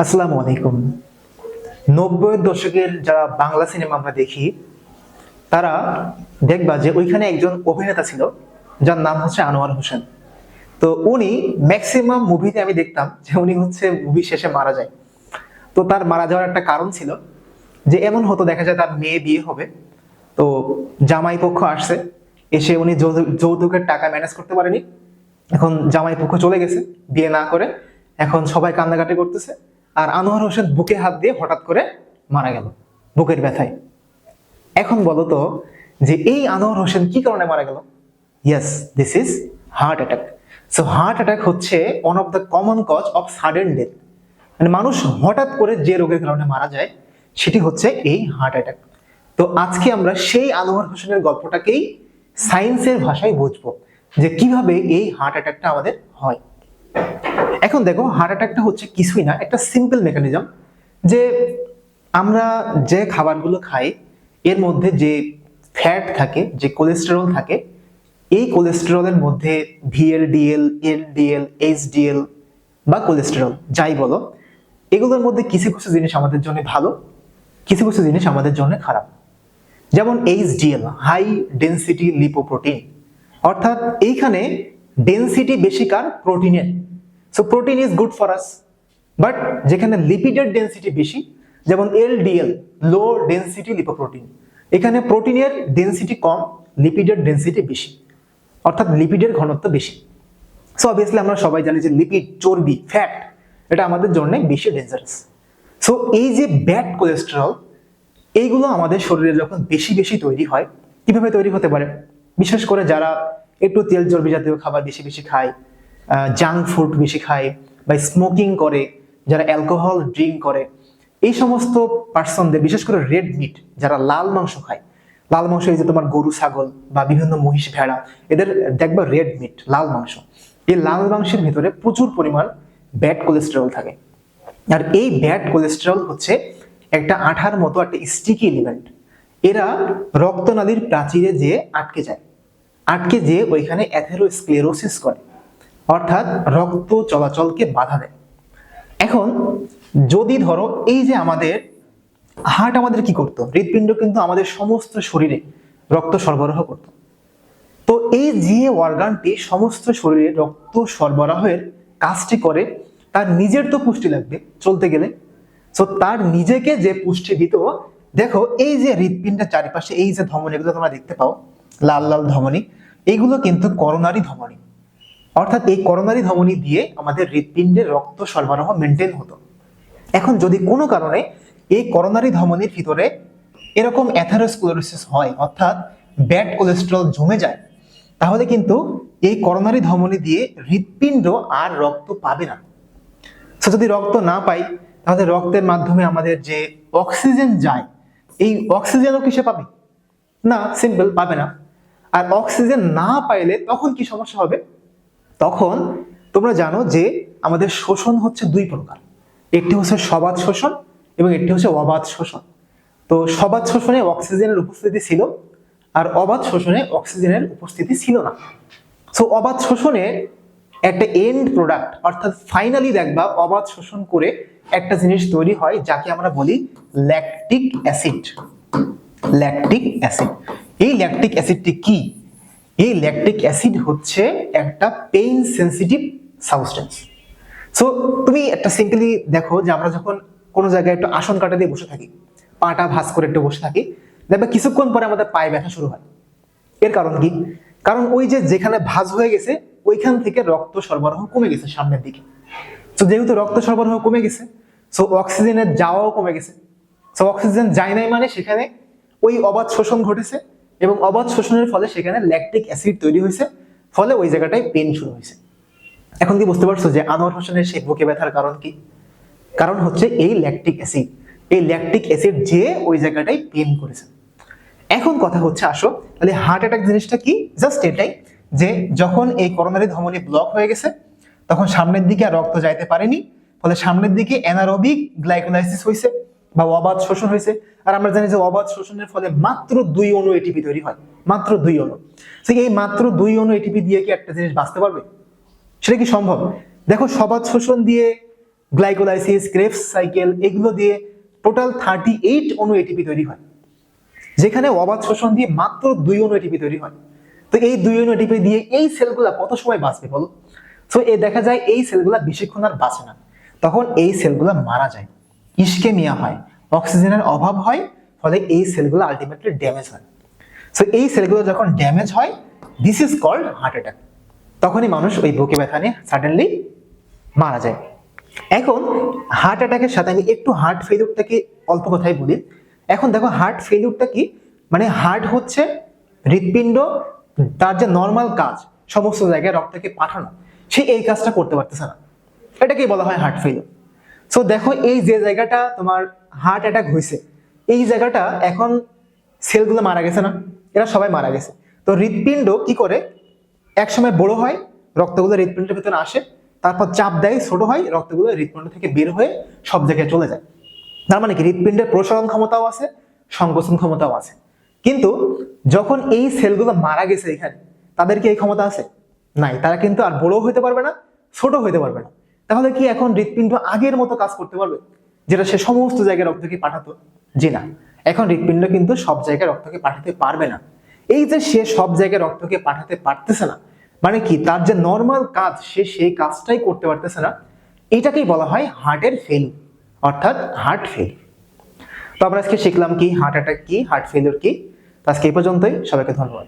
আসসালামু আলাইকুম। নব্বইয়ের দশকের যারা বাংলা সিনেমা আমরা দেখি, তারা দেখবা যে ওইখানে একজন অভিনেতা ছিল, যার নাম হচ্ছে আনোয়ার হোসেন। তো উনি ম্যাক্সিমাম মুভিতে আমি দেখতাম যে উনি হচ্ছে মুভি শেষে মারা যায়। তো তার মারা যাওয়ার একটা কারণ ছিল যে এমন হতো, দেখা যায় তার মেয়ে বিয়ে হবে, তো জামাই পক্ষ আসছে, এসে উনি যৌতুক- যৌতুকের টাকা ম্যানেজ করতে পারেনি। এখন জামাই পক্ষ চলে গেছে, বিয়ে না করে, এখন সবাই কান্নাকাটি করতেছে। আর আনোয়ার হোসেন বুকে হাত দিয়ে হঠাৎ করে মারা গেল, বুকের ব্যথায়। এখন বলো তো যে এই আনোয়ার হোসেন কি কারণে মারা গেল? Yes this is heart attack so heart attack হচ্ছে one of the common cause of sudden death মানে মানুষ হঠাৎ করে যে রোগের কারণে মারা যায়, সেটি হচ্ছে এই হার্ট অ্যাটাক তো আজকে আমরা সেই আনোয়ার হোসেনের গল্পটাকেই সায়েন্সের ভাষায় বুঝব যে কীভাবে এই হার্ট অ্যাটাকটা আমাদের হয়। এখন দেখো হার্ট অ্যাটাকটা হচ্ছে কিছুই না, একটা সিম্পল মেকানিজম যে আমরা যে খাবারগুলো খাই, এর মধ্যে যে ফ্যাট থাকে, যে কোলেস্টেরল থাকে, এই কোলেস্টেরলের মধ্যে ভিএলডিএল এলডিএল এইচডিএল বা কোলেস্টেরল যাই বলো, এগুলোর মধ্যে কিছু কিছু জিনিস আমাদের জন্য ভালো, কিছু কিছু জিনিস আমাদের জন্য খারাপ। যেমন এইচডিএল হাই ডেন্সিটি লিপোপ্রোটিন অর্থাৎ এইখানে ডেন্সিটি বেশি কার? প্রোটিনের so protein is good for us but যেখানে লিপিডের ডেন্সিটি বেশি, যেমন এলডিএল লো ডেন্সিটি লিপোপ্রোটিন এখানে প্রোটিনের ডেন্সিটি কম লিপিডের ডেন্সিটি বেশি, অর্থাৎ লিপিডের ঘনত্ব বেশি। সো অবভিয়াসলি আমরা সবাই জানি যে লিপিড চর্বি ফ্যাট এটা আমাদের জন্য বেশি ডেঞ্জারাস সো এই যে ব্যাড কোলেস্টেরল এইগুলো আমাদের শরীরে যখন বেশি বেশি তৈরি হয়, কীভাবে তৈরি হতে পারে? বিশেষ করে যারা একটু তেল চর্বি জাতীয় খাবার বেশি বেশি খায় জাঙ্ক ফুড বেশি খায় বা স্মোকিং করে, যারা অ্যালকোহল ড্রিঙ্ক করে, এই সমস্ত পার্সনদের বিশেষ করে রেড মিট যারা লাল মাংস খায়, লাল মাংস এই যে তোমার গরু, ছাগল বা বিভিন্ন মহিষ, ভেড়া, এদের দেখবা রেড মিট লাল মাংস। এই লাল মাংসের ভিতরে প্রচুর পরিমাণ ব্যাড কোলেস্টেরল থাকে। আর এই ব্যাড কোলেস্টেরল হচ্ছে একটা আঠার মতো একটা স্টিকি এলিমেন্ট এরা রক্তনালীর প্রাচীরে যেয়ে আটকে যায়। আটকে যেয়ে ওইখানে অ্যাথেরোস্ক্লেরোসিস করে। অর্থাৎ রক্ত চলাচলকে বাধা দেয়। এখন যদি ধরো এই যে আমাদের হার্ট আমাদের কি করতো? হৃৎপিণ্ড কিন্তু আমাদের সমস্ত শরীরে রক্ত সরবরাহ করত। তো এই যে অর্গানটি সমস্ত শরীরে রক্ত সরবরাহের কাজটি করে, তার নিজের তো পুষ্টি লাগবে চলতে গেলে। তো তার নিজেকে যে পুষ্টি দিত, দেখো এই যে হৃৎপিণ্ডের চারিপাশে এই যে ধমনী, এগুলো তোমরা দেখতে পাও। লাল লাল ধমনী, এগুলো কিন্তু করোনারি ধমনী। অর্থাৎ এই করোনারি ধমনী দিয়ে আমাদের হৃৎপিণ্ডের রক্ত সরবরাহ মেনটেন হতো। এখন যদি কোনো কারণে এই করোনারি ধমনীর ভিতরে এরকম অ্যাথারোস্ক্লেরোসিস হয়, অর্থাৎ ব্যাড কোলেস্ট্রল জমে যায়, তাহলে কিন্তু এই করোনারি ধমনী দিয়ে হৃৎপিণ্ড আর রক্ত পাবে না। সো যদি রক্ত না পাই, তাহলে রক্তের মাধ্যমে আমাদের যে অক্সিজেন যায়, এই অক্সিজেনও কিসে পাবে? না সিম্পল পাবে না। আর অক্সিজেন না পাইলে তখন কি সমস্যা হবে? তখন তোমরা জানো যে আমাদের শোষণ হচ্ছে দুই প্রকার। একটি হচ্ছে সবাদ শোষণ এবং একটি হচ্ছে অবাধ শোষণ। তো সবাদ শোষণে অক্সিজেনের উপস্থিতি ছিল আর অবাধ শোষণে অক্সিজেনের উপস্থিতি ছিল না। সো অবাধ শোষণে একটা এন্ড প্রোডাক্ট অর্থাৎ ফাইনালি দেখবা অবাধ শোষণ করে একটা জিনিস তৈরি হয় যাকে আমরা বলি ল্যাকটিক অ্যাসিড ল্যাকটিক অ্যাসিড এই ল্যাকটিক অ্যাসিডটি কি? এই ল্যাকটিক অ্যাসিড হচ্ছে একটা পেইন সেন্সিটিভ সাবস্টেন্স সো তুমি একটা সিম্পলি দেখো যে আমরা যখন কোনো জায়গায় একটু আসন কাটা দিয়ে বসে থাকি পাটা ভাঁজ করে একটু বসে থাকি, দেখবে কিছুক্ষণ পরে আমাদের পায়ে ব্যথা শুরু হয়। এর কারণ কি? কারণ ওই যে যেখানে ভাঁজ হয়ে গেছে, ওইখান থেকে রক্ত সরবরাহ কমে গেছে সামনের দিকে। তো যেহেতু রক্ত সরবরাহ কমে গেছে সো অক্সিজেনের যাওয়াও কমে গেছে। সো অক্সিজেন যায় নাই মানে সেখানে ওই অবাধ শোষণ ঘটেছে এবং অবাধ শোষণের ফলে সেখানে ল্যাকটিক অ্যাসিড তৈরি হয়েছে, ফলে ওই জায়গাটায় পেন শুরু হয়েছে। এখন কি বুঝতে পারছ যে আনোয়ার হোসেনের সেই বুকে ব্যথার কারণ কি? কারণ হচ্ছে এই ল্যাকটিক অ্যাসিড এই ল্যাকটিক অ্যাসিড যে ওই জায়গাটায় পেন করেছে। এখন কথা হচ্ছে, আসো, তাহলে হার্ট অ্যাটাক জিনিসটা কি? জাস্ট এটাই, যে যখন এই করোনারি ধমনী ব্লক হয়ে গেছে, তখন সামনের দিকে আর রক্ত যাইতে পারেনি, ফলে সামনের দিকে অ্যানারোবিক গ্লাইকোলাইসিস হয়েছে বা অবাধ শোষণ হয়েছে। আর আমরা জানি যে অবাধ শোষণের ফলে মাত্র দুই অণু এটিপি তৈরি হয়। মাত্র দুই অণু। তো এই মাত্র দুই অণু এটিপি দিয়ে কি একটা জিনিস বাঁচতে পারবে? সেটা কি সম্ভব? দেখো সবাদ শোষণ দিয়ে গ্লাইকোলাইসিস ক্রেপস সাইকেল এগুলো দিয়ে টোটাল থার্টি এইট অণু এটিপি তৈরি হয়। যেখানে অবাধ শোষণ দিয়ে মাত্র দুই অণু এটিপি তৈরি হয়। তো এই দুই অণু এটিপি দিয়ে এই সেলগুলা কত সময় বাঁচবে বলো? তো এ দেখা যায় এই সেলগুলা বেশিক্ষণ আর বাঁচে না। তখন এই সেলগুলা মারা যায়। ইস্কেমিয়া হয়। অক্সিজেনের অভাব হয়, ফলে এই সেলগুলো আলটিমেটলি ড্যামেজ হয়। সো এই সেলগুলো যখন ড্যামেজ হয় this is called heart attack তখনই মানুষ ওই বুকে ব্যথা নিয়ে সাডেনলি মারা যায়। এখন হার্ট অ্যাটাকের সাথে আমি একটু হার্ট ফেলিউরটাকে অল্প কথাই বলি। এখন দেখো হার্ট ফেলিউরটা কি? মানে হার্ট হচ্ছে হৃৎপিণ্ড, তার যে নর্মাল কাজ, সমস্ত জায়গায় রক্তকে পাঠানো। সে এই কাজটা করতে পারতেছে না। এটাকেই বলা হয় হার্ট ফেলিউর সো দেখো এই যে জায়গাটা তোমার হার্ট অ্যাটাক হয়েছে এই জায়গাটা এখন সেলগুলো মারা গেছে না, এরা সবাই মারা গেছে। তো হৃৎপিণ্ড কি করে? একসময় বড় হয়, রক্তগুলো হৃৎপিণ্ডের ভেতরে আসে, তারপর চাপ দেয়, ছোট হয়, রক্তগুলো হৃৎপিণ্ড থেকে বের হয়ে সব জায়গায় চলে যায়। তার মানে কি? হৃৎপিণ্ডের প্রসারণ ক্ষমতাও আছে, সংকোচন ক্ষমতাও আছে। কিন্তু যখন এই সেলগুলো মারা গেছে এখানে, তাদের কি এই ক্ষমতা আছে? নাই, তারা কিন্তু আর বড় হইতে পারবে না ছোট হইতে পারবে না। তাহলে কি এখন হৃৎপিণ্ড আগের মতো কাজ করতে পারবে? যেটা সে সমস্ত জায়গায় রক্তকে পাঠাতো? জি না। এখন হৃৎপিণ্ড কিন্তু সব জায়গায় রক্তকে পাঠাতে পারবে না। এই যে সে সব জায়গায় রক্তকে পাঠাতে পারতেছে না মানে কি তার যে নর্মাল কাজ, সে সেই কাজটাই করতে পারতেছে না, এটাকেই বলা হয় হার্টের ফেল অর্থাৎ হার্ট ফেল তো আমরা আজকে শিখলাম কি হার্ট অ্যাটাক কি হার্ট ফেলিওর কি। আজকে এই পর্যন্তই, সবাইকে ধন্যবাদ।